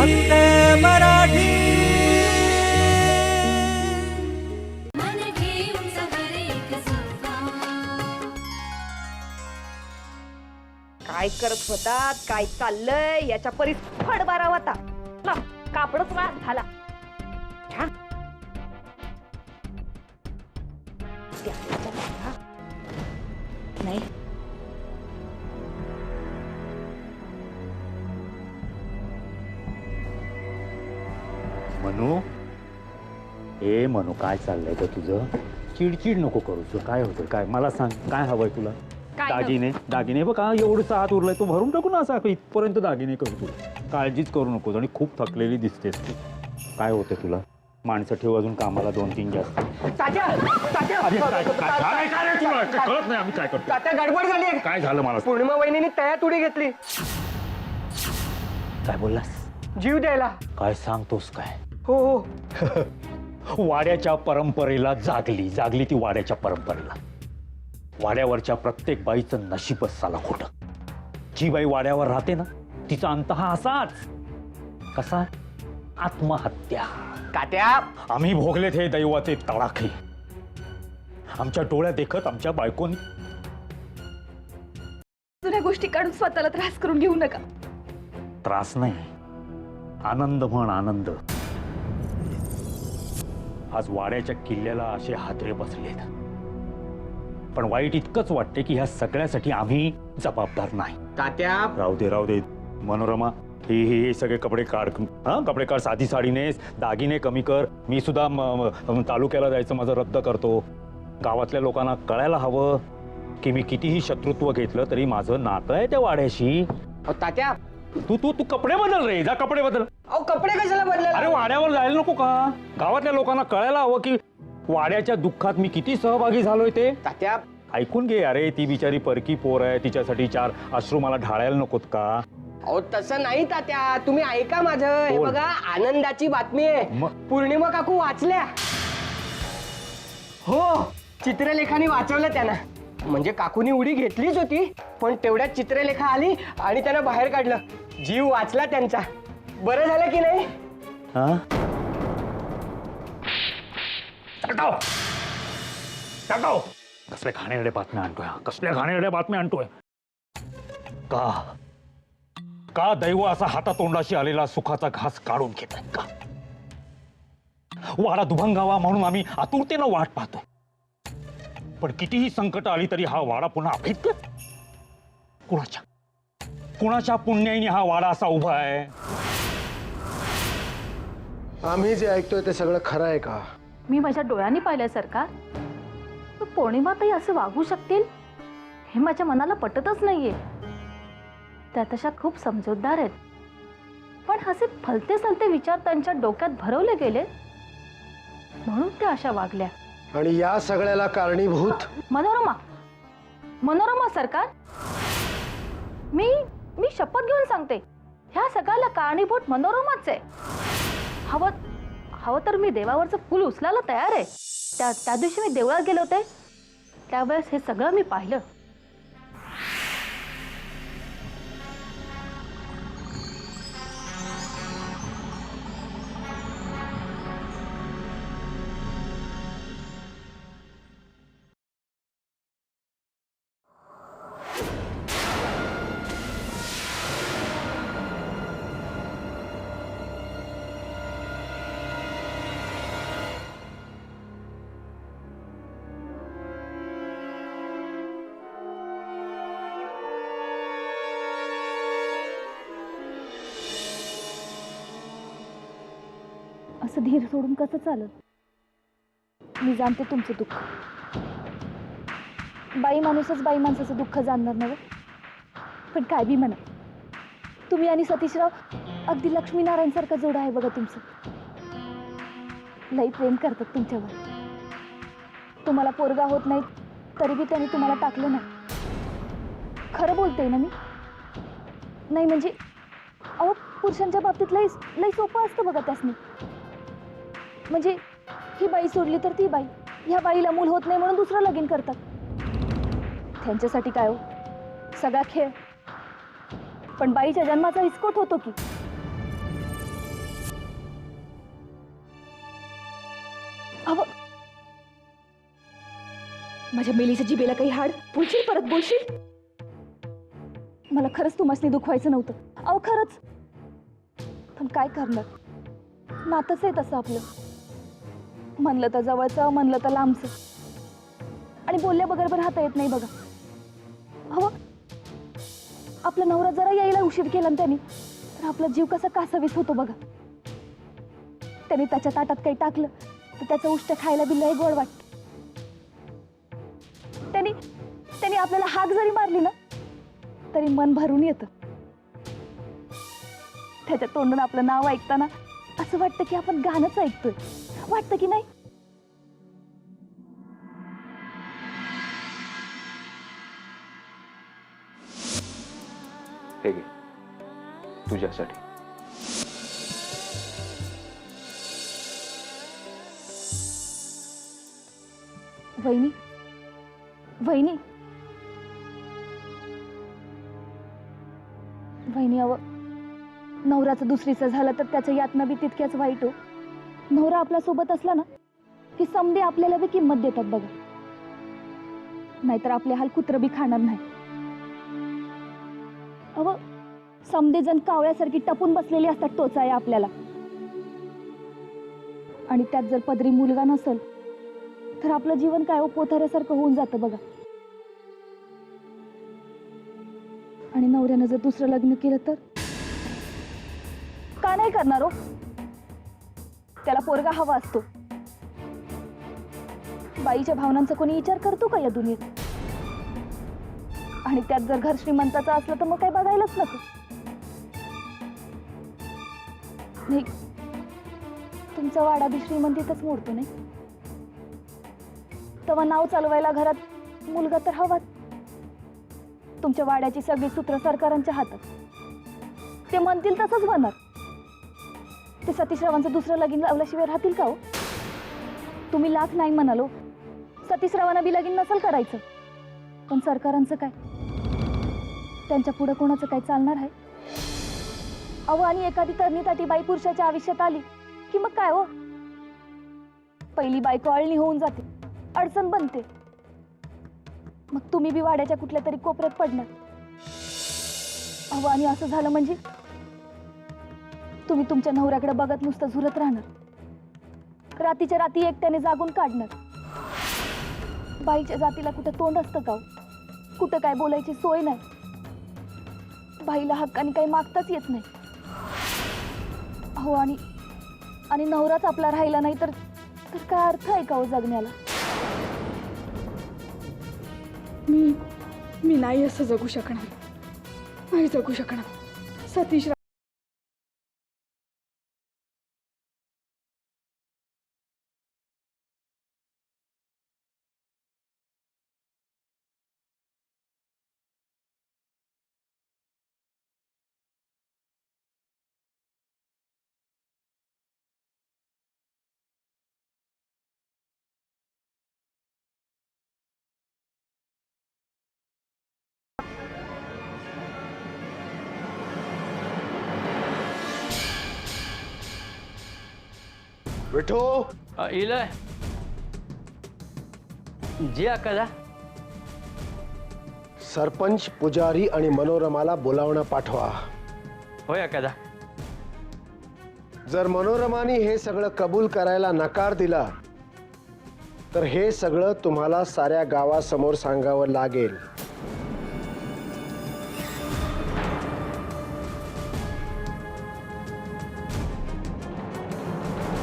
फक्त मराठी. काय करत होतात? काय चाललंय? याच्या परीस फडबारा होता. कापडच ना झाला. मनू ए मनू काय चाललंय ग तुझं? चिडचिड नको करू तू काय होतं काय? मला सांग काय हवंय तुला? काय दागिने दागिने बघ का एवढंच हात उरलाय तू भरून टाकू ना असा इथपर्यंत दागिने करू तू. काळजीच करू नकोस आणि खूप थकलेली दिसतेस तू. काय होतं तुला? माणसं ठेव अजून कामाला दोन तीन जास्त. तात्या! तात्या! अरे काय- काय- काय- काय रे तुला? काय कळत नाही आम्ही काय करतो तात्या गडबड झाली. काय झालं मला. पौर्णिमा वहिनीने तया तुडी घेतली. काय बोललास? जीव द्यायला. काय सांगतोस काय? हो हो. वाड्याच्या परंपरेला जागली जागली ती वाड्याच्या परंपरेला. वाड्यावरच्या प्रत्येक बाईचं नशीबच साला खोट. जी बाई वाड्यावर राहते ना तिचा अंत हा असाच. कसा? आत्महत्या. तात्या आम्ही भोगलेत हे दैवाचे तडाखे. आमच्या डोळ्यात देखत आमच्या बायकोनी. जुन्या गोष्टी काढून स्वतःला त्रास करून घेऊ नका. त्रास नाही. आनंद म्हण आनंद. आज वाड्याच्या किल्ल्याला असे हादरे बसलेत पण वाईट इतकंच वाटते की ह्या सगळ्यासाठी आम्ही जबाबदार नाही. तात्या! राहू दे राहू दे. मनोरमा हे हे हे सगळे कपडे काढ. हा कपडे काढ. साधी साडी नेस दागिने कमी कर. मी सुद्धा तालुक्याला जायचं माझं रद्द करतो. गावातल्या लोकांना कळायला हवं की मी कितीही शत्रुत्व घेतलं तरी माझं नातं आहे त्या वाड्याशी. तात्या! तू तू तू कपडे बदल रे जा कपडे बदल. अहो कपडे कशाला अरे बदलायला वाड्यावर जायला नको का? गावातल्या लोकांना कळायला हवं की वाड्याच्या दुःखात मी किती सहभागी झालोय ते. तात्या. ऐकून घे अरे ती बिचारी परकी पोर आहे तिच्यासाठी चार अश्रू मला ढाळायला नकोत का? अहो तसं नाही तात्या. तुम्ही ऐका माझं. हे बोल. बघा आनंदाची बातमी आहे. मग? पौर्णिमा काकू वाचल्या. हो. चित्रलेखाने वाचवलं त्यांना. म्हणजे काकूनी उडी घेतलीच होती पण तेवढ्यात चित्रलेखा आली आणि त्यांना बाहेर काढलं. जीव वाचला त्यांचा. बरं झालं की नाही? हा? टाकाव. टाकाव. कसल्या घाणेरड्या बातम्या आणतोय हा? कसल्या घाणेरड्या बातम्या आणतोय? का? का दैव असा हातातोंडाशी आलेला सुखाचा घास काढून घेत का? वाडा दुभंगावा म्हणून आम्ही आतुरतेनं वाट पाहतोय. पण कितीही संकट आली तरी हा वाडा पुन्हा अभित कुणाच्या? कुणाच्या पुण्याईने हा वाडा असा उभा आहे? आम्ही जे ऐकतोय ते सगळं खरं आहे का? मी माझ्या डोळ्यांनी पाहिलंय सरकार पण पौर्णिमाताई असे वागू शकतील? हे माझ्या मनाला पटतच नाहीये. त्या तशा खूप समजूतदार आहेत. पण असे फलते सलते विचार त्यांच्या डोक्यात भरवले गेले. म्हणून त्या अशा वागल्या. आणि या सगळ्याला कारणीभूत. मनोरमा. मनोरमा सरकार? मी मी शपथ घेऊन सांगते. ह्या सगळ्याला कारणीभूत मनोरमाच आहे. हवं हवं तर मी देवावरचं फुल उचलायला तयार आहे. त्या त्या दिवशी मी देवळात गेले होते. त्यावेळेस हे सगळं मी पाहिलं. असं धीर सोडून कसं चालत? मी जाणते तुमचं दुःख. बाई माणूसच बाई माणसाचं दुःख जाणणार नव्हे. पण काय बी म्हणा. तुम्ही आणि सतीशराव अगदी लक्ष्मीनारायणसारखं जोड आहे बघा तुमचं. लई प्रेम करतात तुमच्यावर. तुम्हाला पोरगा होत नाही तरी बी त्यांनी तुम्हाला टाकलं नाही. खरं बोलते ना मी? नाही म्हणजे अहो पुरुषांच्या बाबतीत लई लई सोपं असतं बघा त्यासनी. म्हणजे ही बाई सोडली तर ती बाई. ह्या बाईला मूल होत नाही म्हणून दुसरं लगीन करतात. त्यांच्यासाठी काय हो? सगळा खेळ. पण बाईच्या जन्माचा विस्फोट होतो की? माझ्या मेलीच्या जिबेला काही हाड? बोलशील परत बोलशील? मला खरंच तुम्हाला दुखवायचं नव्हतं. अहो खरंच. पण काय करणार? नातच आहे तसं आपलं. म्हणलं तर जवळचं म्हणलं तर लांबचं. आणि बोलल्या पण राहता येत नाही बघा. हवं आपला नवरा जरा यायला उशीर केला ना त्याने. तर आपला जीव कसा कासावीस होतो बघा. त्याने त्याच्या ताटात काही टाकलं तर त्याचं उष्ट खायला बिल्लाही गोड वाटत. त्याने त्याने आपल्याला हाक जरी मारली ना तरी मन भरून येतं. त्याच्या तोंडून आपलं नाव ऐकताना असं वाटतं की आपण गाणंच ऐकतोय. वाटतं की नाही? हे घे. तुझ्यासाठी. वहिनी. वहिनी. वहिनी अव. नवऱ्याचं दुसरीचं झालं तर त्याच्या यातना बी तितक्याच वाईट हो. नवरा आपल्यासोबत असला ना की समदे आपल्याला बी किंमत देतात बघा. नाहीतर आपले हाल कुत्र बी खाणार नाही. अव समदे जण कावळ्यासारखी टपून बसलेली असतात टोचाया आपल्याला. आणि त्यात जर पदरी मुलगा नसल तर आपलं जीवन काय हो? पोथाऱ्यासारखं होऊन जातं बघा. आणि नवऱ्यानं जर दुसरं लग्न केलं तर? का नाही करणार हो? त्याला पोरगा हवा असतो. बाईच्या भावनांचा कोणी विचार करतो का या दुनियेत? आणि त्यात जर घर श्रीमंताचं असलं तर मग काही बघायलाच नको. नाही तुमचा वाडा बी श्रीमंतीतच मोडतो नाही? तेव्हा नाव चालवायला घरात मुलगा तर हवाच. तुमच्या वाड्याची सगळी सूत्र सरकारांच्या हातात. ते म्हणतील तसंच म्हणणार. ते सतीशरावांचं दुसरं लगीन लावल्याशिवाय राहतील का हो? तुम्ही लाख नाही म्हणालो. सतीशरावांना बी लगीन नसेल करायचं. पण सरकारांचं काय? त्यांच्या पुढं कोणाचं काय चालणार आहे? अहो आणि एखादी तरणी बाई पुरुषाच्या आयुष्यात आली की मग काय हो? पहिली बायको अळणी होऊन जाते अडचण बनते. मग तुम्ही बी वाड्याच्या कुठल्या तरी कोपऱ्यात पडणार. अहो आणि असं झालं म्हणजे? तुम्ही तुमच्या नवऱ्याकडे बघत नुसतं झुरत राहणार. रातीच्या राती एकट्याने जागून काढणार. बाईच्या जातीला कुठं तोंड असतं का हो? कुठं काय बोलायची सोय नाही. बाईला हक्काने काही मागताच येत नाही. हो आणि आणि नवराच आपला राहिला नाही तर तर काय अर्थ आहे का हो जगण्याला? मी मी नाही असं जगू शकणार. नाही जगू शकणार. सतीश विठो इलय जी अक्काला सरपंच पुजारी आणि मनोरमाला बोलावणं पाठवा होय अक्कादा जर मनोरमाने हे सगळं कबूल करायला नकार दिला तर हे सगळं तुम्हाला साऱ्या गावासमोर सांगावं लागेल